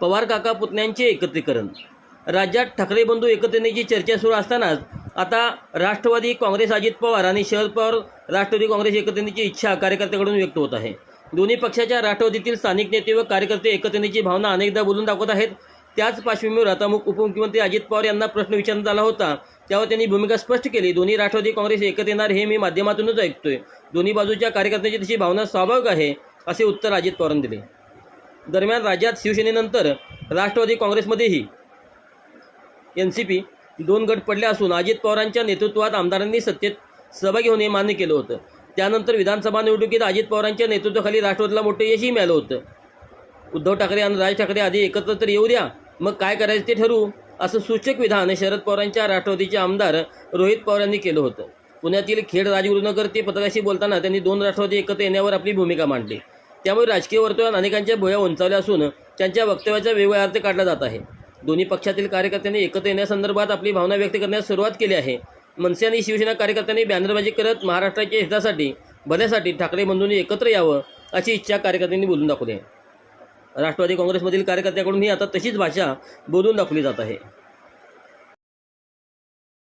पवार काका पुतण्यांचे एकत्रीकरण. राज्यात ठाकरे बंधू एकत्रितेची चर्चा सुरू असतानाच आता राष्ट्रवादी काँग्रेस अजित पवार आणि शरद पवार राष्ट्रवादी काँग्रेस एकत्रितेची इच्छा कार्यकर्त्याकडून व्यक्त होत आहे. दोन्ही पक्षाच्या राष्ट्रवादीतील स्थानिक नेते व कार्यकर्ते एकत्रितेची भावना अनेकदा बोलून दाखवत आहेत. त्याच पार्श्वभूमीवर आता मुख उपमुख्यमंत्री अजित पवार यांना प्रश्न विचारण्यात आला होता. त्यावर त्यांनी भूमिका स्पष्ट केली. दोन्ही राष्ट्रवादी काँग्रेस एकत्र येणार हे मी माध्यमातूनच ऐकतोय. दोन्ही बाजूच्या कार्यकर्त्यांची तशी भावना स्वाभाविक आहे असे उत्तर अजित पवारांनी दिले. दरम्यान राज्यात शिवसेनेनंतर राष्ट्रवादी काँग्रेसमध्येही एन सी पी दोन गट पडले असून अजित पवारांच्या नेतृत्वात आमदारांनी सत्तेत सहभागी होणे मान्य केलं होतं. त्यानंतर विधानसभा निवडणुकीत अजित पवारांच्या नेतृत्वाखाली राष्ट्रवादीला मोठं यशही मिळालं होतं. उद्धव ठाकरे आणि राज ठाकरे आधी एकत्र तर येऊ द्या मग काय करायचं ते ठरवू असं सूचक विधान शरद पवारांच्या राष्ट्रवादीचे आमदार रोहित पवार यांनी केलं होतं. पुण्यातील खेड राजगुरुनगर ते पत्रकाशी बोलताना त्यांनी दोन राष्ट्रवादी एकत्र येण्यावर आपली भूमिका मांडली. त्यामुळे राजकीय वर्तुळात अनेकांच्या भुया उंचावल्या असून त्यांच्या वक्तव्याचा वेगवेगळा अर्थ काढला जात आहे. दोन्ही पक्षातील कार्यकर्त्यांनी एकत्र येण्यासंदर्भात आपली भावना व्यक्त करण्यास सुरुवात केली आहे. मनसे आणि शिवसेना कार्यकर्त्यांनी बॅनरबाजी करत महाराष्ट्राच्या हितासाठी भल्यासाठी ठाकरे बंधूंनी एकत्र यावं अशी इच्छा कार्यकर्त्यांनी बोलून दाखवली आहे. राष्ट्रवादी काँग्रेसमधील कार्यकर्त्याकडूनही आता तशीच भाषा बोलून दाखवली जात आहे.